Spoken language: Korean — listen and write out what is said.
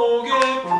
속에